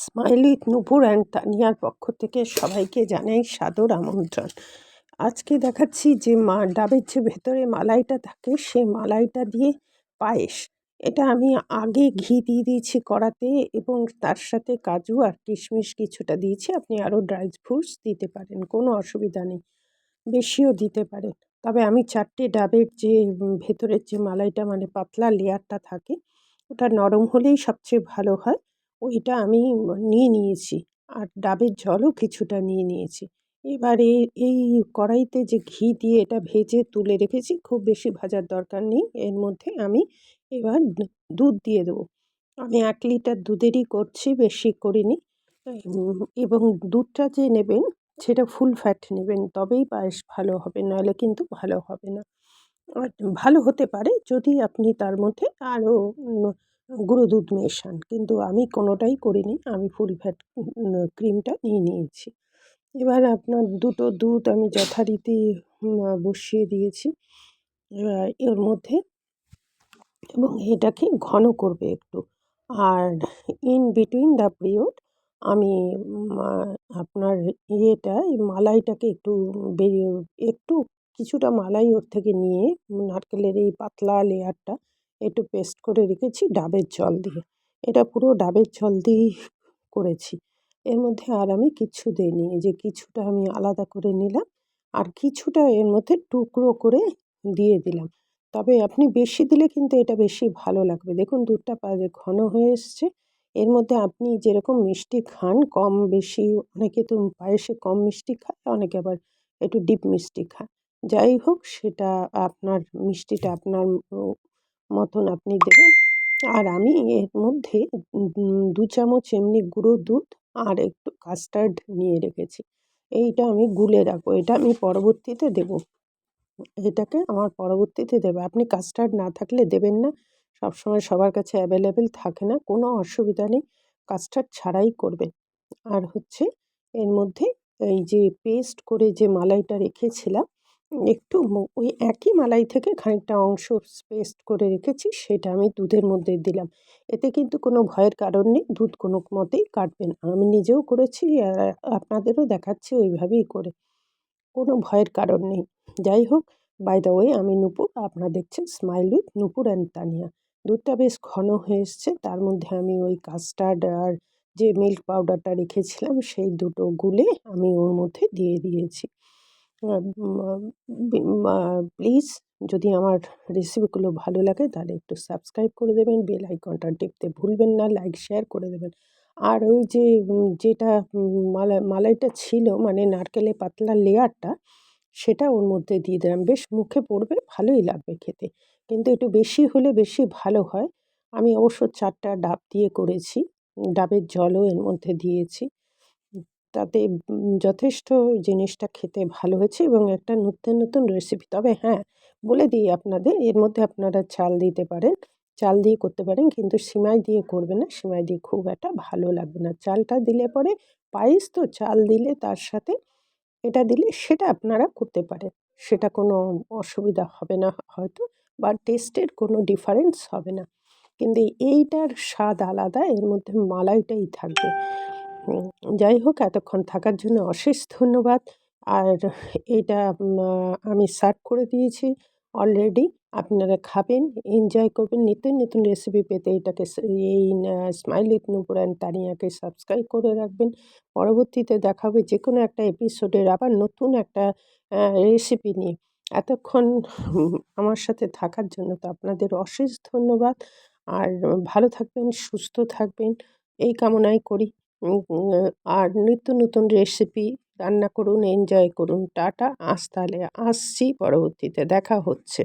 Smile Nupur and তানিয়ার পক্ষ থেকে সবাইকে জানাই সাদর আমন্ত্রণ। আজকে দেখাচ্ছি যে মা ডাবের যে ভেতরে মালাইটা থাকে, সেই মালাইটা দিয়ে পায়েস। এটা আমি আগে ঘি দিয়ে দিয়েছি কড়াতে এবং তার সাথে কাজু আর কিশমিশ কিছুটা দিয়েছি। আপনি আরও ড্রাই ফ্রুটস দিতে পারেন, কোনো অসুবিধা নেই, বেশিও দিতে পারেন। তবে আমি চারটে ডাবের যে ভেতরের যে মালাইটা মানে পাতলা লেয়ারটা থাকে, ওটা নরম হলেই সবচেয়ে ভালো হয়। ওইটা আমি নিয়ে নিয়েছি। আর ডাবের জলও কিছুটা নিয়ে নিয়েছি। এবারে এই কড়াইতে যে ঘি দিয়ে এটা ভেজে তুলে রেখেছি, খুব বেশি ভাজার দরকার নেই। এর মধ্যে আমি এবার দুধ দিয়ে দেবো। আমি এক লিটার দুধেরই করছি, বেশি করিনি। এবং দুধটা যে নেবেন, সেটা ফুল ফ্যাট নেবেন, তবেই পায়েস ভালো হবে নইলে কিন্তু ভালো হবে না। ভালো হতে পারে যদি আপনি তার মধ্যে আরও গুঁড়ো দুধ মেশান। কিন্তু আমি কোনোটাই করিনি। আমি ফুল ফ্যাট ক্রিমটা নিয়ে নিয়েছি। এবার আপনার দুটো দুধ আমি যথারীতি বসিয়ে দিয়েছি। এর মধ্যে এবং এটাকে ঘন করবে একটু। আর ইন বিটুইন দ্য পিরিয়ড আমি আপনার ইয়েটা, এই মালাইটাকে একটু বেরিয়ে, একটু কিছুটা মালাই ওর থেকে নিয়ে, নারকেলের এই পাতলা লেয়ারটা একটু পেস্ট করে রেখেছি ডাবের জল দিয়ে। এটা পুরো ডাবের জল দিয়েই করেছি। এর মধ্যে আর আমি কিচ্ছু দিইনি। যে কিছুটা আমি আলাদা করে নিলাম আর কিছুটা এর মধ্যে টুকরো করে দিয়ে দিলাম। তবে আপনি বেশি দিলে কিন্তু এটা বেশি ভালো লাগবে। দেখুন, দুধটা ঘন হয়ে এসছে, এর মধ্যে আপনি যেরকম মিষ্টি খান, কম বেশি, অনেকে তো পায়েসে কম মিষ্টি খায়, অনেকে আবার একটু ডিপ মিষ্টি খায়। যাই হোক, সেটা আপনার মিষ্টিটা আপনার মতন আপনি দেবেন। আর আমি এর মধ্যে দু চামচ এমনি গুঁড়ো দুধ আর একটু কাস্টার্ড নিয়ে রেখেছি। এইটা আমি গুলে রাখব। এটা আমি পরবর্তীতে দেবো। এটাকে আমার পরবর্তীতে দেবে। আপনি কাস্টার্ড না থাকলে দেবেন না। সবসময় সবার কাছে অ্যাভেলেবেল থাকে না। কোনো অসুবিধা নেই। কাস্টার্ড ছাড়াই করবেন। আর হচ্ছে এর মধ্যে এই যে পেস্ট করে যে মালাইটা রেখেছিলাম একটু ওই একই মালাই থেকে খানিকটা অংশ পেস্ট করে রেখেছি, সেটা আমি দুধের মধ্যে দিলাম। এতে কিন্তু কোনো ভয়ের কারণ নেই, দুধ কোনো মতেই কাটবে না। আমি নিজেও করেছি, আর আপনাদেরও দেখাচ্ছি ওইভাবেই করে। কোনো ভয়ের কারণ নেই। যাই হোক বাই দ্য ওয়ে আমি নুপুর, আপনারা দেখছেন smile with Nupur and Tania. দুধটা বেশ ঘন হয়ে এসছে, তার মধ্যে আমি ওই কাস্টার্ড আর যে মিল্ক পাউডারটা রেখেছিলাম, সেই দুটো গুলে আমি ওর মধ্যে দিয়ে দিয়েছি। প্লিজ যদি আমার রেসিপিগুলো ভালো লাগে তাহলে একটু সাবস্ক্রাইব করে দেবেন বেল আইকনটা টিপতে ভুলবেন না লাইক শেয়ার করে দেবেন। আর ওই যে যেটা মালাই মালাইটা ছিল মানে নারকেলের পাতলা লেয়ারটা, সেটা ওর মধ্যে দিয়ে দিলাম। বেশ মুখে পড়বে, ভালোই লাগবে খেতে। কিন্তু একটু বেশি হলে বেশি ভালো হয়। আমি অবশ্য চারটা ডাব দিয়ে করেছি। ডাবের জলও এর মধ্যে দিয়েছি। তাতে যথেষ্ট জিনিসটা খেতে ভালো হয়েছে এবং একটা নতুন নতুন রেসিপি তবে হ্যাঁ বলে দিই আপনাদের, এর মধ্যে আপনারা চাল দিতে পারেন। চাল দিয়ে করতে পারেন, কিন্তু সিমাই দিয়ে করবে না। সিমাই দিয়ে খুব একটা ভালো লাগবে না। চালটা দিলে পরে পায়েস তো, চাল দিলে তার সাথে এটা দিলে সেটা আপনারা করতে পারেন। সেটা কোনো অসুবিধা হবে না, হয়তো বা টেস্টের কোনো ডিফারেন্স হবে না। কিন্তু এইটার স্বাদ আলাদা, এর মধ্যে মালাইটাই থাকবে। যাই হোক, এতক্ষণ থাকার জন্য অশেষ ধন্যবাদ। আর এটা আমি সার্ভ করে দিয়েছি অলরেডি আপনারা খাবেন এনজয় করবেন নিত্য নতুন রেসিপি পেতে এটাকে এই স্মাইল উইথ নুপুর অ্যান্ড তানিয়াকে সাবস্ক্রাইব করে রাখবেন। পরবর্তীতে দেখা হবে যে কোনো একটা এপিসোডের আবার নতুন একটা রেসিপি নিয়ে। এতক্ষণ আমার সাথে থাকার জন্য তো আপনাদের অশেষ ধন্যবাদ। আর ভালো থাকবেন, সুস্থ থাকবেন। এই কামনাই করি। আর নিত্য নতুন রেসিপি রান্না করুন এনজয় করুন। টাটা, আজ তাহলে আসছি পরবর্তীতে, দেখা হচ্ছে।